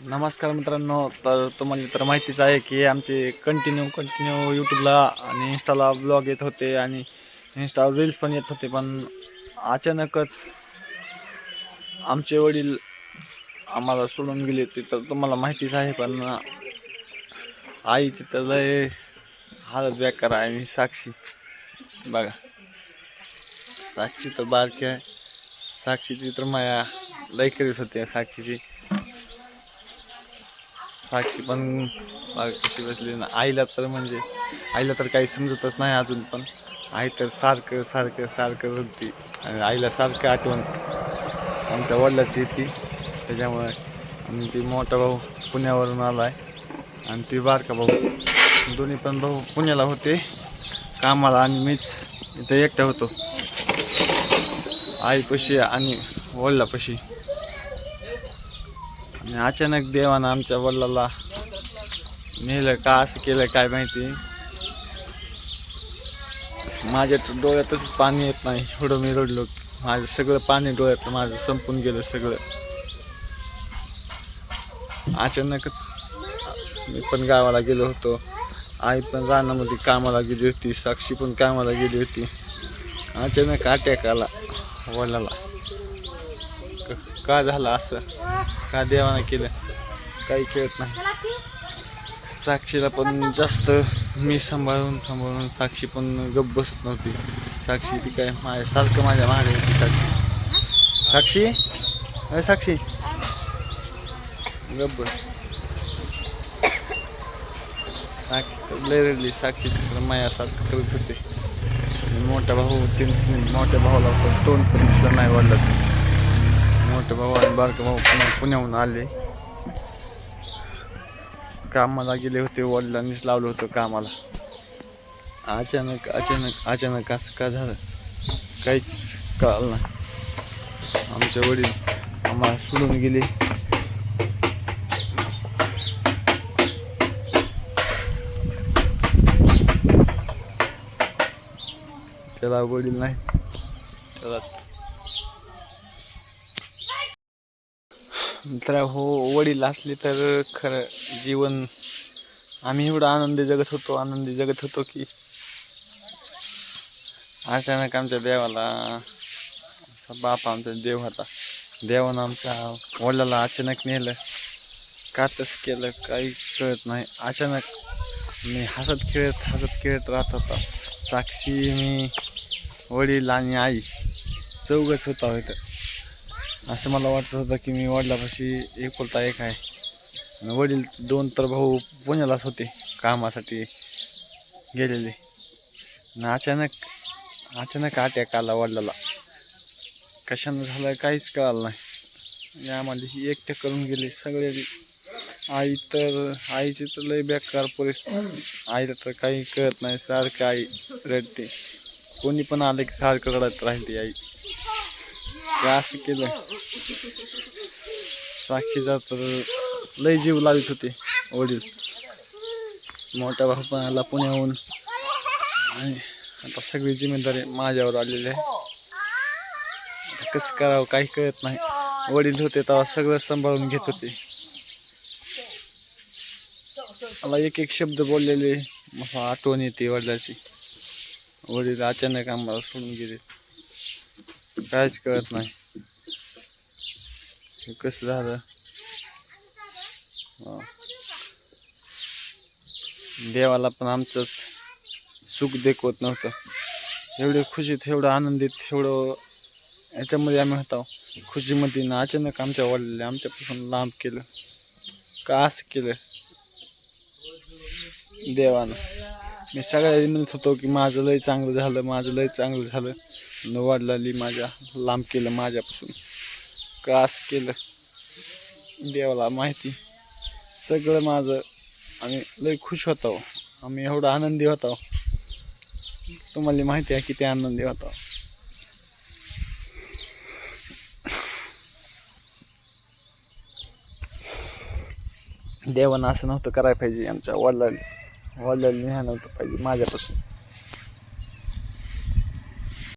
नमस्कार मित्रांनो तर तुम्हाला तर माहितीच आहे की आमचे कंटिन्यू कंटिन्यू यूट्यूबला आणि इंस्टाला ब्लॉग येत होते आणि इंस्टावर रील्स पण येत होते पण अचानकच आमचे वडील आम्हाला सोडून गेले होते तर तुम्हाला माहितीच आहे पण आईची तर लय हालत बेकार आहे आणि साक्षी बघा. साक्षी तर बारकी आहे. साक्षीची तर माया लय करीत होते साक्षीची. साक्षी पण कशी बसली ना. आईला तर म्हणजे आईला तर काही समजतच नाही अजून पण. आई तर सारखं सारखं सारखं होती आणि आईला सारखं आठवण. आमच्या वडिलाची ती. त्याच्यामुळे आणि ती मोठा भाऊ पुण्यावरून आला आहे आणि ती बारका भाऊ. दोन्ही पण भाऊ पुण्याला होते. कामाला आणि मीच इथं एकटा होतो. आईपाशी आणि वडिलापाशी आणि अचानक देवानं आमच्या वडिलाला नेलं का असं केलं काय माहिती? माझ्या डोळ्यातच पाणी येत नाही. एवढं मी रडलो. माझं सगळं पाणी डोळ्यात माझं संपून गेलं सगळं. अचानकच मी पण गावाला गेलो होतो. आई पण रानामध्ये कामाला गेली होती. साक्षी पण कामाला गेली होती. अचानक अटॅक आला वडिलाला. का झालं असं? का देवानं केलं? काही कळत नाही. साक्षीला पण जास्त मी सांभाळून सांभाळून साक्षी पण गप्प बसत नव्हती. साक्षी ती काय माझ्या सारखं माझ्या मागे होती साक्षी. साक्षी? अरे साक्षी. गप्प बस. साक्षी लय रडली. साक्षीची तर मायासारखं करत होते. मोठा भाऊ तीन मोठ्या भावाला तोंड पण नाही वाढलं मोठे भाऊ आणि बारका भाऊ पुन्हा पुण्याहून आले. कामाला गेले होते वडिलांनीच लावलं होतं कामाला. अचानक अचानक अचानक असं का झालं? काहीच कळलं नाही. आमचे वडील आम्हाला सोडून गेले. त्याला वडील नाही. त्याला तर हो वडील असले तर खरं जीवन आम्ही एवढं आनंदी जगत होतो आनंदी जगत होतो की. अचानक आमच्या देवाला आमचा बाप आमचा देव होता. देवानं आमच्या वडिलाला अचानक नेलं. का तसं केलं काही कळत नाही. अचानक मी हसत खेळत हसत खेळत राहत होता. साक्षी मी वडील आणि आई चौघच होता इथं. असं मला वाटत होतं की मी वडिलापाशी एकुलता एक आहे. वडील दोन तर भाऊ पुण्यालाच होते कामासाठी गेलेले. आणि अचानक अचानक अटॅक आला वडिलाला. कशानं झालं काहीच कळालं नाही. यामध्ये ही एकटे करून गेले सगळे. आई तर आईची तर लय बेकार परिस्थिती. आईला तर काही कळत नाही सारखं आई रडते. कोणी पण आलं की सारखं रडत राहते आई. का असं केलं साक्षीचा तर लय जीव लावित होते वडील. मोठा भाऊ पण आला पुण्याहून. आणि आता सगळी जिम्मेदारी माझ्यावर आलेली आहे. कसं करावं काही कळत नाही. वडील होते तेव्हा सगळं सांभाळून घेत होते. मला एक एक शब्द बोललेले मला आठवण येते वडिलाची. वडील अचानक आम्हाला सोडून गेले. काहीच कळत नाही. हे कसं झालं? देवाला पण आमचंच सुख देखवत नव्हतं. एवढे खुशीत एवढं आनंदीत एवढं याच्यामध्ये आम्ही होतो. खुशीमध्ये ना अचानक आमच्या वडिलांनी आमच्यापासून लांब केलं. का असं केलं? देवानं. मी सगळ्या म्हणत होतो की माझं लय चांगलं झालं माझं लय चांगलं झालं. न वडिलांनी माझ्या लांब केलं माझ्यापासून. का असं केलं देवाला माहिती. सगळं माझं. आम्ही लय खुश होतो. आम्ही एवढं आनंदी होतो. तुम्हाला माहिती आहे किती आनंदी होतो. देवानं असं नव्हतं करायला पाहिजे आमच्या वडिलांनी. वडिलांनी ह्या नव्हतं पाहिजे माझ्यापासून.